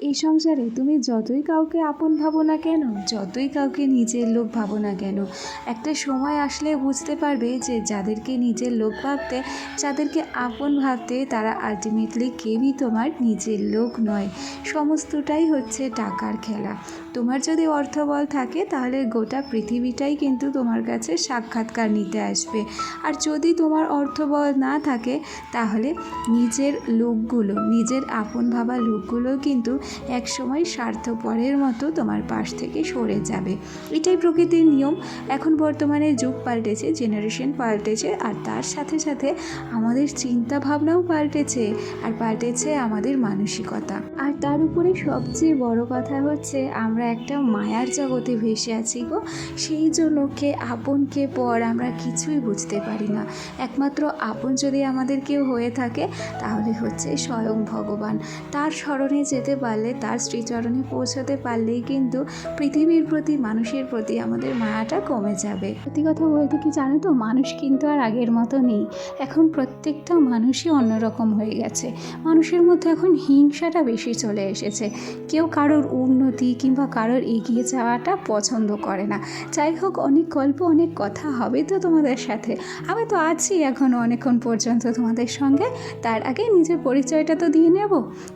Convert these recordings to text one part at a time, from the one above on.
এই সংসারে তুমি যতই কাউকে আপন ভাবো না কেন, যতই কাউকে নিজের লোক ভাবো না কেন, একটা সময় আসলে বুঝতে পারবে যে যাদেরকে নিজের লোক ভাবতে, যাদেরকে আপন ভাবতে তারা আলটিমেটলি কেউই তোমার নিজের লোক নয়। সমস্তটাই হচ্ছে টাকার খেলা। তোমার যদি অর্থবল থাকে, তাহলে গোটা পৃথিবীটাই কিন্তু তোমার কাছে সাক্ষাৎকার নিতে আসবে। আর যদি তোমার অর্থবল না থাকে, তাহলে নিজের লোকগুলো, নিজের আপন ভাবা লোকগুলো কিন্তু একসময় স্বার্থপরের মতো তোমার পাশ থেকে সরে যাবে। এটাই প্রকৃতির নিয়ম। এখন বর্তমানে যুগ পাল্টেছে জেনারেশন পাল্টেছে, আর তার সাথে সাথে আমাদের চিন্তা ভাবনাও পাল্টেছে, আর পাল্টেছে আমাদের মানসিকতা। আর তার উপরে সবচেয়ে বড় কথা হচ্ছে, আমরা একটা মায়ার জগতে ভেসে আছি গো। সেই জন্য কে আপন কে পর আমরা কিছুই বুঝতে পারি না। একমাত্র আপন যদি আমাদের কেউ হয়ে থাকে, তাহলে হচ্ছে স্বয়ং ভগবান। তার স্মরণে যেতে পারলে, তার শ্রীচরণে পৌঁছাতে পারলেই কিন্তু পৃথিবীর প্রতি, মানুষের প্রতি আমাদের মায়াটা কমে যাবে। সত্যি কথা বলতে কি জানো তো, মানুষ কিন্তু আর আগের মতো নেই। এখন প্রত্যেকটা মানুষই অন্যরকম হয়ে গেছে। মানুষের মধ্যে এখন হিংসাটা বেশি চলে এসেছে। কেউ কারোর উন্নতি কিংবা কারোর এগিয়ে যাওয়াটা পছন্দ করে না। যাই হোক, অনেক গল্প, অনেক কথা হবে তো তোমাদের সাথে। আমি তো আছি এখনও অনেকক্ষণ পর্যন্ত তোমাদের সঙ্গে। তার আগে নিজের পরিচয়টা তো দিয়ে নেব।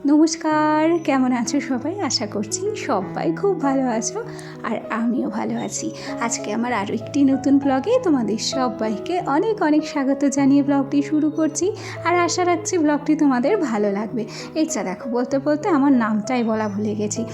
নমস্কার, কেমন আছো সবাই? আশা করছি সবাই খুব ভালো আছো আর আমিও ভালো আছি। আজকে আমার আরও একটি নতুন ব্লগে তোমাদের সবাইকে অনেক অনেক স্বাগত জানিয়ে ব্লগটি শুরু করছি। আর আশা রাখছি ব্লগটি তোমাদের ভালো লাগবে। এইটা দেখো, বলতে বলতে আমার নামটাই বলা ভুলে গেছি।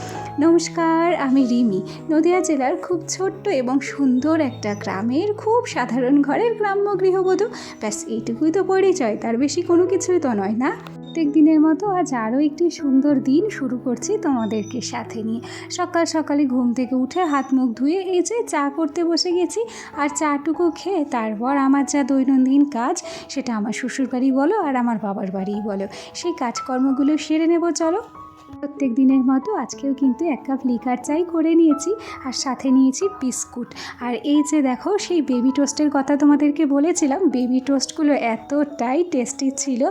নমস্কার আমি রিমি, নদিয়া জেলার খুব ছোট্ট এবং সুন্দর একটা গ্রামের খুব সাধারণ ঘরের গ্রাম্য গৃহবধূ। ব্যাস, এইটুকুই তো পরিচয়, তার বেশি কোনো কিছুই তো নয় না? প্রত্যেক দিনের মতো আজ আরও একটি সুন্দর দিন শুরু করছি তোমাদেরকে সাথে নিয়ে। সকাল সকালে ঘুম থেকে উঠে হাত মুখ ধুয়ে এই যে চা করতে বসে গেছি, আর চাটুকু খেয়ে তারপর আমার যা দৈনন্দিন কাজ, সেটা আমার শ্বশুর বাড়ি বলো আর আমার বাবার বাড়িই বলো। সেই কাজকর্মগুলো সেরে নেব, চলো। প্রত্যেক দিনের মতো আজকেও কিন্তু এক কাপ লিকার চাই করে নিয়েছি আর সাথে নিয়েছি বিস্কুট। আর এই যে দেখো, সেই বেবি টোস্টের কথা তোমাদেরকে বলেছিলাম বেবি টোস্টগুলো এতটাই টেস্টি ছিল,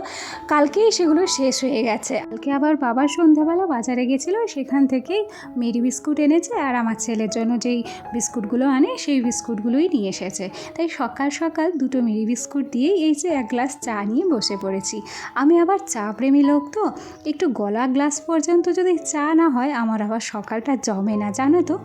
কালকেই সেগুলো শেষ হয়ে গেছে। কালকে আবার বাবার সন্ধ্যাবেলা বাজারে গেছিল, সেখান থেকেই মেরি বিস্কুট এনেছে আর আমার ছেলের জন্য যেই বিস্কুটগুলো আনে, সেই বিস্কুটগুলোই নিয়ে এসেছে। তাই সকাল সকাল দুটো মেরি বিস্কুট দিয়েই এই যে এক গ্লাস চা নিয়ে বসে পড়েছি। আমি আবার চা প্রেমী লোক তো, একটু গলা গ্লাস পর্যন্ত যদি চা না হয় আমার আবার সকালটা জমে না জানো তো?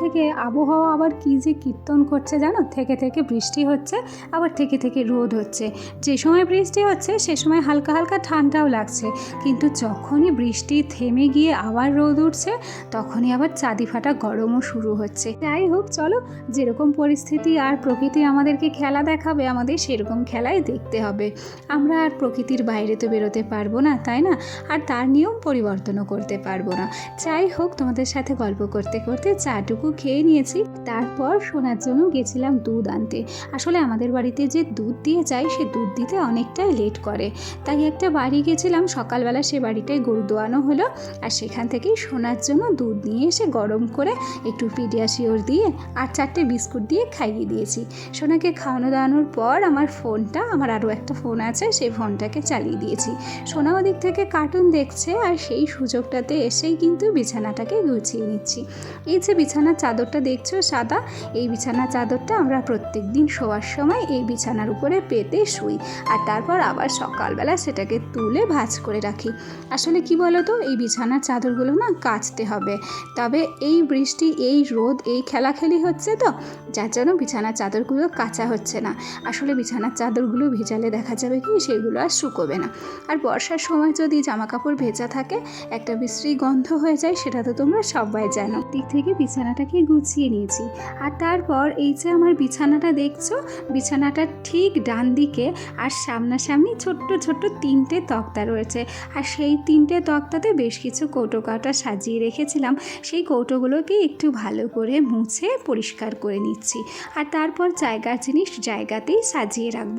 থেকে আবহাওয়া আবার কী যে কীর্তন করছে জানো? থেকে থেকে বৃষ্টি হচ্ছে, আবার থেকে থেকে রোদ হচ্ছে। যে সময় বৃষ্টি হচ্ছে, সে সময় হালকা হালকা ঠান্ডাও লাগছে। কিন্তু যখনই বৃষ্টি থেমে গিয়ে আবার রোদ উঠছে, তখনই আবার চাঁদি ফাটা গরমও শুরু হচ্ছে। যাই হোক, চলো, যেরকম পরিস্থিতি আর প্রকৃতি আমাদেরকে খেলা দেখাবে, আমাদের সেরকম খেলাই দেখতে হবে। আমরা আর প্রকৃতির বাইরে তো বেরোতে পারব না, তাই না? আর তার নিয়ম পরিবর্তনও করতে পারব না। যাই হোক, তোমাদের সাথে গল্প করতে করতে চাটুকু খেয়ে নিয়েছি। তারপর সোনার জন্য গেছিলাম দুধ আনতে। আসলে আমাদের বাড়িতে যে দুধ দিয়ে যায়, সে দুধ দিতে অনেকটাই লেট করে। তাই একটা বাড়ি গেছিলাম, সকালবেলা সে বাড়িটায় গরু দোয়ানো হলো। আর সেখান থেকেই সোনার জন্য দুধ নিয়ে এসে গরম করে একটু পিডিয়াশিওর দিয়ে আর চারটে বিস্কুট দিয়ে খাইয়ে দিয়েছি। সোনাকে খাওয়ানো দাওয়ানোর পর আমার ফোনটা, আমার আরও একটা ফোন আছে, সেই ফোনটাকে চালিয়ে দিয়েছি। সোনা ওদিক থেকে কার্টুন দেখছে আর সেই সুযোগটাতে এসেই কিন্তু বিছানাটাকে গুছিয়ে নিচ্ছি। এই যে বিছানার চাদরটা দেখছ সাদা? এই বিছানার চাদরটা আমরা প্রত্যেক দিন শোয়ার সময় এই বিছানার উপরে পেতে শুই। আর তারপর আবার সকালবেলা সেটাকে তুলে ভাজ করে রাখি। আসলে কি বলো তো এই বিছানার চাদরগুলো না কাচতে হবে। তবে এই বৃষ্টি, এই রোদ, এই খেলাখেলি হচ্ছে তো, যার জন্য বিছানার চাদরগুলো কাচা হচ্ছে না। আসলে বিছানার চাদরগুলো ভেজালে দেখা যাবে কি? সেগুলো আর শুকোবে না। আর বর্ষার সময় যদি জামা কাপড় ভেজা থাকে, একটা বিশ্রী গন্ধ হয়ে যায়, সেটা তো তোমরা সবাই জানো। দিক থেকে বিছানাটাকে গুছিয়ে নিয়েছি। আর তারপর এই যে আমার বিছানাটা দেখছ বিছানাটার ঠিক ডান দিকে আর সামনাসামনি ছোট্ট ছোট্ট তিনটে তক্তা রয়েছে। আর সেই তিনটে তক্তাতে বেশ কিছু কৌটো কাটা সাজিয়ে রেখেছিলাম। সেই কৌটোগুলোকে একটু ভালো করে মুছে পরিষ্কার করে নিচ্ছি। আর তারপর জায়গার জিনিস জায়গাতেই সাজিয়ে রাখব।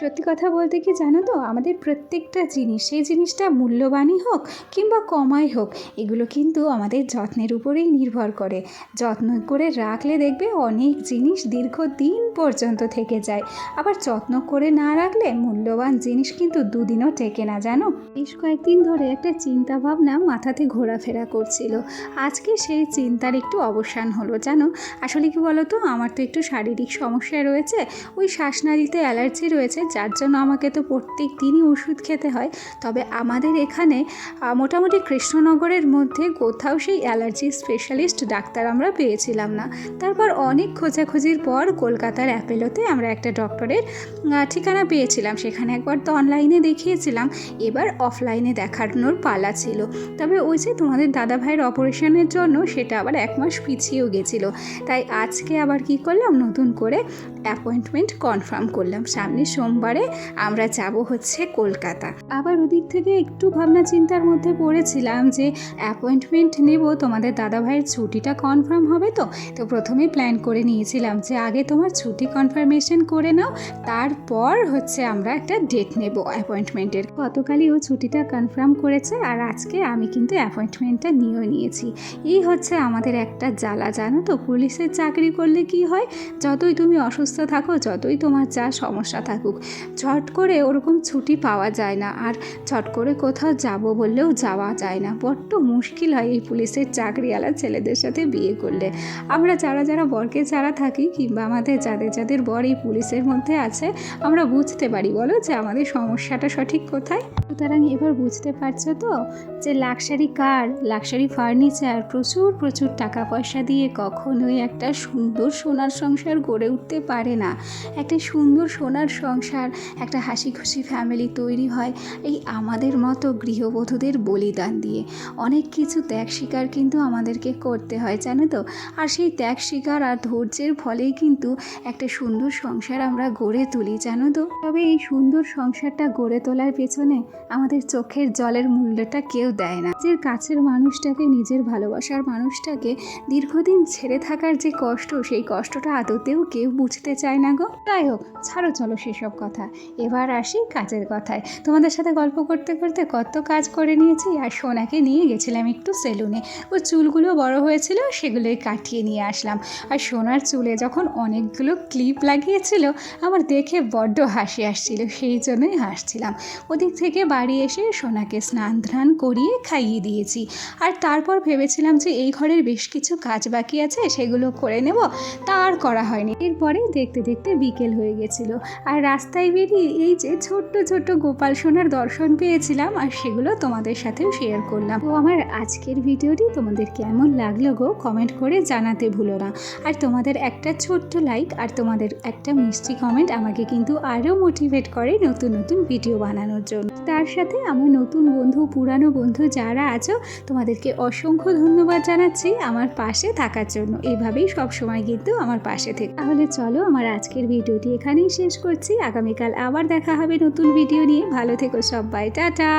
সত্যি কথা বলতে কি জানো তো? আমাদের প্রত্যেকটা জিনিস, সেই জিনিসটা মূল্যবানই হোক কিংবা কমাই হোক, এগুলো কিন্তু আমাদের যত্নের উপরেই নির্ভর করে। যত্ন করে রাখলে দেখবে অনেক জিনিস দীর্ঘদিন পর্যন্ত থেকে যায়। আবার যত্ন করে না রাখলে মূল্যবান জিনিস কিন্তু দুদিনও টেকে না, জানো? বেশ কয়েকদিন ধরে একটা চিন্তা ভাবনা মাথাতে ঘোরাফেরা করছিল। আজকে সেই চিন্তার একটু অবসান হলো, জানো? আসলে কি বলো তো আমার তো একটু শারীরিক সমস্যা রয়েছে। ওই শ্বাসনালীতে অ্যালার্জি রয়েছে যার জন্য আমাকে তো প্রত্যেক দিনই ওষুধ খেতে হয়, তবে আমাদের এখানে মোটামুটি কৃষ্ণনগরের মধ্যে কোথাও সেই অ্যালার্জি স্পেশালিস্ট ডাক্তার আমরা পেয়েছিলাম না। তারপর অনেক খোঁজাখুঁজির পর কলকাতার অ্যাপেলোতে আমরা একটা ডক্টরের ঠিকানা পেয়েছিলাম। সেখানে একবার তো অনলাইনে দেখিয়েছিলাম, এবার অফলাইনে দেখানোর পালা ছিল। তবে ওই যে তোমাদের দাদা ভাইয়ের অপারেশনের জন্য সেটা আবার এক মাস পিছিয়েও গেছিল। তাই আজকে আবার কি করলাম? নতুন করে অ্যাপয়েন্টমেন্ট কনফার্ম করলাম। সামনের সোমবারে আমরা যাব হচ্ছে কলকাতা। আবার ওদিক থেকে একটু ভাবনা চিন্তার মধ্যে পড়েছিলাম যে অ্যাপয়েন্টমেন্ট নেব, তোমাদের দাদা ভাইয়ের ছুটিটা কনফার্ম হবে তো? তো প্রথমেই প্ল্যান করে নিয়েছিলাম যে আগে তোমার ছুটি কনফার্মেশন করে নাও, তারপর হচ্ছে আমরা একটা ডেট নেব অ্যাপয়েন্টমেন্টের গতকালই ও ছুটিটা কনফার্ম করেছে আর আজকে আমি কিন্তু অ্যাপয়েন্টমেন্টটা নিয়েও নিয়েছি। এই হচ্ছে আমাদের একটা জ্বালা, জানো তো? পুলিশের চাকরি করলে কি হয়? যতই তুমি অসুস্থ থাকো, যতই তোমার যা সমস্যা থাকুক ঝট করে ওরকম ছুটি পাওয়া যায় না। আর ঝট করে কোথাও যাব বললেও যাওয়া যায় না। বড্ড মুশকিল হয় এই পুলিশের চাকরিওয়ালা ছেলেদের সাথে বিয়ে করলে। আমরা যারা যারা বরকে ছাড়া থাকি কিংবা আমাদের যাদের যাদের বর এই পুলিশের মধ্যে আছে, আমরা বুঝতে পারি। বলো যে আমাদের সমস্যাটা সঠিক কোথায়? সুতরাং এবার বুঝতে পারছ তো যে লাক্সারি কার? Luxury furniture. প্রচুর প্রচুর টাকা পয়সা দিয়ে কখনোই একটা সুন্দর সোনার সংসার গড়ে উঠতে পারে না। একটা সুন্দর সোনার সংসার একটা হাসি খুশি ফ্যামিলি তৈরি হয় এই আমাদের মতো গৃহবধূদের বলিদান দিয়ে। অনেক কিছু ত্যাগ স্বীকার কিন্তু আমাদেরকে করতে হয়, জানো তো? আর সেই ত্যাগ স্বীকার আর ধৈর্যের ফলেই কিন্তু একটা সুন্দর সংসার আমরা গড়ে তুলি, জানো তো? তবে এই সুন্দর সংসারটা গড়ে তোলার পেছনে আমাদের চোখের জলের মূল্যটা কেউ দেয় না। নিজের কাছের মানুষটাকে, নিজের ভালোবাসার মানুষটাকে দীর্ঘদিন ছেড়ে থাকার যে কষ্ট, সেই কষ্টটা আদতেও কেউ বুঝতে চায় না গো। তাই হোক, ছাড়ো, চলো সেসব কথা। এবার আসি কাজের কথায়। তোমাদের সাথে গল্প করতে করতে কত কাজ করে নিয়েছি আর সোনাকে নিয়ে গেছিলাম একটু সেলুনে। ও চুলগুলো বড় হয়েছিল, সেগুলোই কাটিয়ে নিয়ে আসলাম। আর সোনার চুলে যখন অনেকগুলো ক্লিপ লাগিয়েছিল, আমার দেখে বড্ড হাসি আসছিল, সেই জন্যই হাসছিলাম। ওদিক থেকে বাড়ি এসে সোনাকে স্নান ধ্যান করিয়ে খাইয়ে দিয়েছি। আর তারপর ভেবেছিলাম যে এই ঘরের বেশ কিছু কাজ বাকি আছে, সেগুলো করে নেব। তা আর করা হয়নি। এরপরে দেখতে দেখতে বিকেল হয়ে গেছিল। আর রাস্তায় বেরিয়ে এই যে ছোট্ট ছোট্ট গোপাল সোনার দর্শন পেয়েছিলাম আর সেগুলো তোমাদের সাথেও শেয়ার করলাম। তো আমার আজকের ভিডিওটি তোমাদের কেমন লাগল গো কমেন্ট করে জানাতে ভুলো না। আর তোমাদের একটা ছোট্ট লাইক আর তোমাদের একটা মিষ্টি কমেন্ট আমাকে কিন্তু আরও মোটিভেট করে নতুন নতুন ভিডিও বানানোর জন্য। তার সাথে আমার নতুন বন্ধু, পুরানো বন্ধু যারা আছো, তোমাদেরকে অসংখ্য ধন্যবাদ জানাচ্ছি আমার পাশে থাকার জন্য। এভাবেই সব সময় কিন্তু আমার পাশে থেকে তাহলে চলো আমার আজকের ভিডিওটি এখানেই শেষ করছি। আগামীকাল আবার দেখা হবে নতুন ভিডিও নিয়ে। ভালো থেকো সবাই টাটা!